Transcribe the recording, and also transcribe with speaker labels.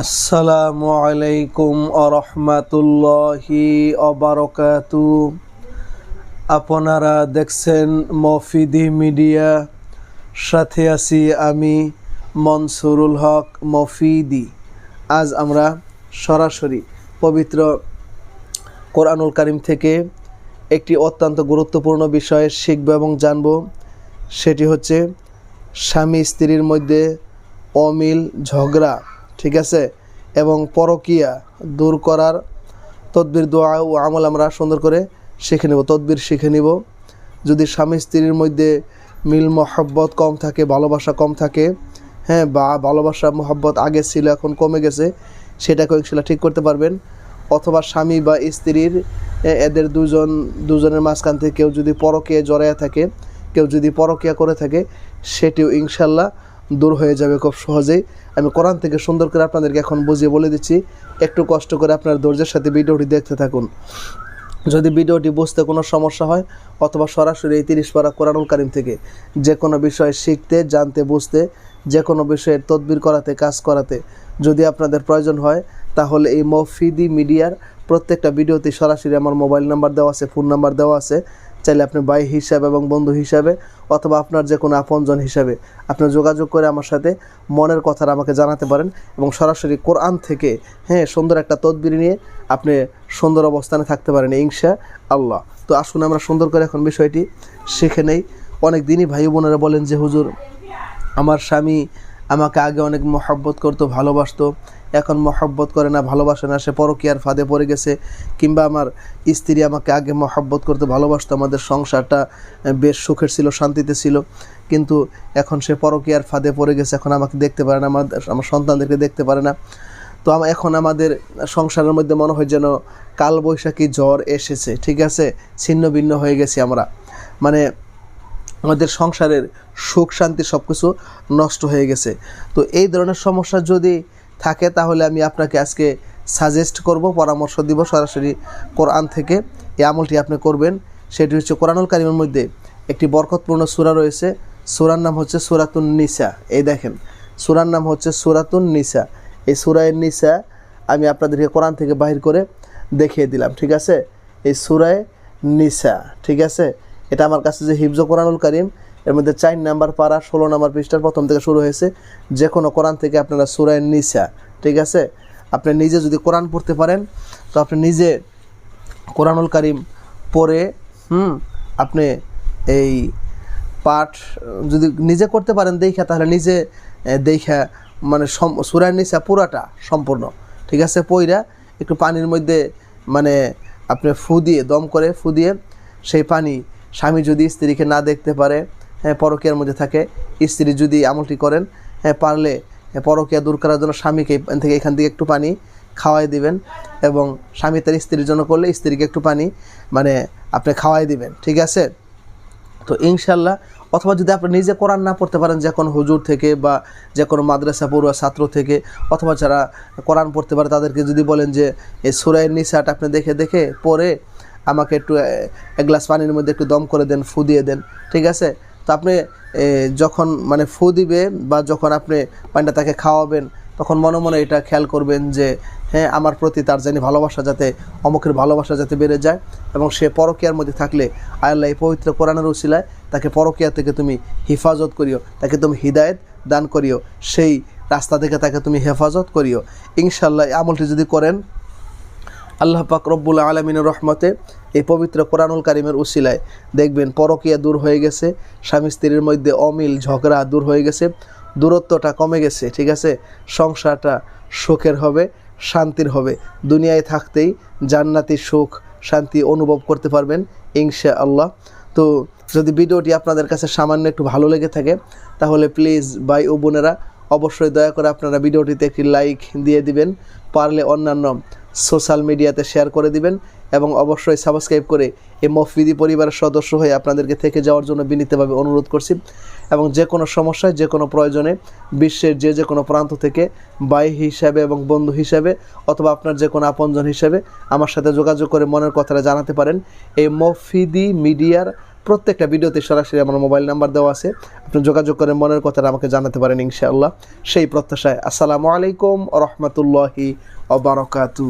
Speaker 1: আসসালামু আলাইকুম আরহামাতুল্লাহি অবারকাতু আপনারা দেখছেন মফিদি মিডিয়া। সাথে আছি আমি মনসুরুল হক মফিদি। আজ আমরা সরাসরি পবিত্র কোরআনুল কারিম থেকে একটি অত্যন্ত গুরুত্বপূর্ণ বিষয়ে শিখব এবং জানব। সেটি হচ্ছে স্বামী স্ত্রীর মধ্যে অমিল ঝগড়া। ঠিক আছে? এবং পরকিয়া দূর করার তদবির, দোয়া ও আমল আমরা সুন্দর করে শিখে নেব, তদবির শিখে নিব। যদি স্বামী স্ত্রীর মধ্যে মিল মহব্বত কম থাকে, ভালোবাসা কম থাকে হ্যাঁ বা ভালোবাসা, মহব্বত আগে ছিল, এখন কমে গেছে, সেটাকেও ইনশাল্লাহ ঠিক করতে পারবেন। অথবা স্বামী বা স্ত্রীর এদের দুজন, দুজনের মাঝখান থেকে কেউ যদি পরকে জড়াইয়া থাকে, কেউ যদি পরকিয়া করে থাকে, সেটিও ইনশাল্লাহ দূর হয়ে যাবে খুব সহজেই। আমি কোরআন থেকে সুন্দর করে আপনাদেরকে এখন বুঝিয়ে বলে দিচ্ছি, একটু কষ্ট করে আপনার ধৈর্যের সাথে ভিডিওটি দেখতে থাকুন। যদি ভিডিওটি বুঝতে কোনো সমস্যা হয়, অথবা সরাসরি এই তিরিশ পারা কোরআনুল কারিম থেকে যে কোনো বিষয় শিখতে, জানতে, বুঝতে যে কোনো বিষয়ের তদবির করাতে, কাজ করাতে যদি আপনাদের প্রয়োজন হয়, তাহলে এই মফিদি মিডিয়ার প্রত্যেকটা ভিডিওতে সরাসরি আমার মোবাইল নাম্বার দেওয়া আছে, ফোন নাম্বার দেওয়া আছে। চাইলে আপনি ভাই হিসাবে এবং বন্ধু হিসাবে অথবা আপনার যে কোনো আপনজন হিসাবে আপনি যোগাযোগ করে আমার সাথে মনের কথাটা আমাকে জানাতে পারেন এবং সরাসরি কোরআন থেকে হ্যাঁ সুন্দর একটা তদবির নিয়ে আপনি সুন্দর অবস্থানে থাকতে পারেন ইনশা আল্লাহ। তো আসুন আমরা সুন্দর করে এখন বিষয়টি শিখে নেই। অনেক দিনই ভাই বোনেরা বলেন যে, হুজুর, আমার স্বামী আমাকে আগে অনেক মহব্বত করতো, ভালোবাসতো। এখন মহব্বত করে না, ভালোবাসে না, সে পরকীয়ার ফাঁদে পড়ে গেছে। কিংবা আমার স্ত্রী আমাকে আগে মহব্বত করতে, ভালোবাসতো। আমাদের সংসারটা বেশ সুখের ছিল, শান্তিতে ছিল। কিন্তু এখন সে পরকীয়ার ফাঁদে পড়ে গেছে, এখন আমাকে দেখতে পারে না আমার আমার সন্তানদেরকে দেখতে পারে না। তো এখন আমাদের সংসারের মধ্যে মনে হয় যেন কালবৈশাখী জ্বর এসেছে, ঠিক আছে? ছিন্ন ভিন্ন হয়ে গেছি আমরা। মানে আমাদের সংসারের সুখ, শান্তি সব কিছু নষ্ট হয়ে গেছে। তো এই ধরনের সমস্যা যদি থাকে, তাহলে আমি আপনাকে আজকে সাজেস্ট করব, পরামর্শ দিব সরাসরি কোরআন থেকে। এই আমলটি আপনি করবেন। সেটি হচ্ছে কোরআনুল কারিমের মধ্যে একটি বরকতপূর্ণ সূরা রয়েছে। সুরার নাম হচ্ছে সুরাতুন নিসা। এই দেখেন, সুরার নাম হচ্ছে সুরাতুন নিসা। এই সুরায়ের নিসা আমি আপনাদেরকে কোরআন থেকে বাহির করে দেখিয়ে দিলাম, ঠিক আছে? এই সুরায় নিসা, ঠিক আছে? এটা আমার কাছে যে হিফজ কোরআনুল করিম, এর মধ্যে চার নাম্বার পারা, ষোলো নাম্বার পৃষ্ঠার প্রথম থেকে শুরু হয়েছে। যে কোনো কোরআন থেকে আপনারা সুরায় নিসা, ঠিক আছে? আপনি নিজে যদি কোরআন পড়তে পারেন, তো আপনি নিজে কোরআনুল কারিম পড়ে, হুম, আপনি এই পাঠ যদি নিজে করতে পারেন দেখা, তাহলে নিজে দেখা মানে সুরায় নিসা পুরাটা সম্পূর্ণ, ঠিক আছে? পইরা একটু পানির মধ্যে মানে আপনি ফু দিয়ে, দম করে ফু দিয়ে সেই পানি স্বামী যদি স্ত্রীকে না দেখতে পারে হ্যাঁ পরকীয়ার মধ্যে থাকে স্ত্রী যদি আমলটি করেন হ্যাঁ পারলে হ্যাঁ, পরকীয়া দূর করার জন্য স্বামীকে থেকে এখান থেকে একটু পানি খাওয়াই দিবেন এবং স্বামী তার স্ত্রীর জন্য করলে স্ত্রীকে একটু পানি মানে আপনি খাওয়াই দিবেন ঠিক আছে? তো ইনশাল্লাহ অথবা যদি আপনি নিজে কোরআন না পড়তে পারেন যে কোনো হুজুর থেকে বা যে কোনো মাদ্রাসা পড়ুয়া ছাত্র থেকে অথবা যারা কোরআন পড়তে পারে তাদেরকে যদি বলেন যে এই সুরায়ের নিশাটা আপনি দেখে দেখে পড়ে আমাকে একটু এক গ্লাস পানির মধ্যে একটু দম করে দেন, ফু দিয়ে দেন, ঠিক আছে? তো আপনি যখন মানে ফু দিবে বা যখন আপনি পানিটা তাকে খাওয়াবেন, তখন মনে মনে এটা খেয়াল করবেন যে হ্যাঁ আমার প্রতি তার জানি ভালোবাসা যাতে, অমুকের ভালোবাসা যাতে বেড়ে যায় এবং সে পরকীয়ার মধ্যে থাকলে আল্লাহ এই পবিত্র কোরআনের উসিলায় তাকে পরকীয়া থেকে তুমি হেফাজত করিও, তাকে তুমি হিদায়ত দান করিও, সেই রাস্তা থেকে তাকে তুমি হেফাজত করিও। ইনশাল্লাহ আমলটি যদি করেন আল্লাহ পাক রব্বুল আলমিনের রহমতে এই পবিত্র কোরআনুল কারিমের উসিলায় দেখবেন পরকিয়া দূর হয়ে গেছে, স্বামী স্ত্রীর মধ্যে অমিল, ঝগড়া দূর হয়ে গেছে, দূরত্বটা কমে গেছে, ঠিক আছে? সংসারটা সুখের হবে, শান্তির হবে। দুনিয়ায় থাকতেই জান্নাতি সুখ, শান্তি অনুভব করতে পারবেন ইনশা আল্লাহ তো যদি ভিডিওটি আপনাদের কাছে সামান্য একটু ভালো লেগে থাকে, তাহলে প্লিজ ভাই ও বোনেরা অবশ্যই দয়া করে আপনারা ভিডিওটিতে একটি লাইক দিয়ে দিবেন, পারলে অন্যান্য সোশ্যাল মিডিয়াতে শেয়ার করে দিবেন এবং অবশ্যই সাবস্ক্রাইব করে এই মফিদি পরিবারের সদস্য হয়ে আপনাদেরকে থেকে যাওয়ার জন্য বিনীতভাবে অনুরোধ করছি। এবং যে কোনো সমস্যায়, যে কোনো প্রয়োজনে বিশ্বের যে যে কোনো প্রান্ত থেকে ভাই হিসাবে এবং বন্ধু হিসাবে অথবা আপনার যে কোনো আপনজন হিসাবে আমার সাথে যোগাযোগ করে মনের কথাটা জানাতে পারেন। এই মফিদি মিডিয়ার প্রত্যেকটা ভিডিওতে সরাসরি আমার মোবাইল নাম্বার দেওয়া আছে। আপনি যোগাযোগ করে মনের কথাটা আমাকে জানাতে পারেন ইনশাআল্লাহ। সেই প্রত্যাশায় আসসালামু আলাইকুম রহমতুল্লাহি অবরকাতু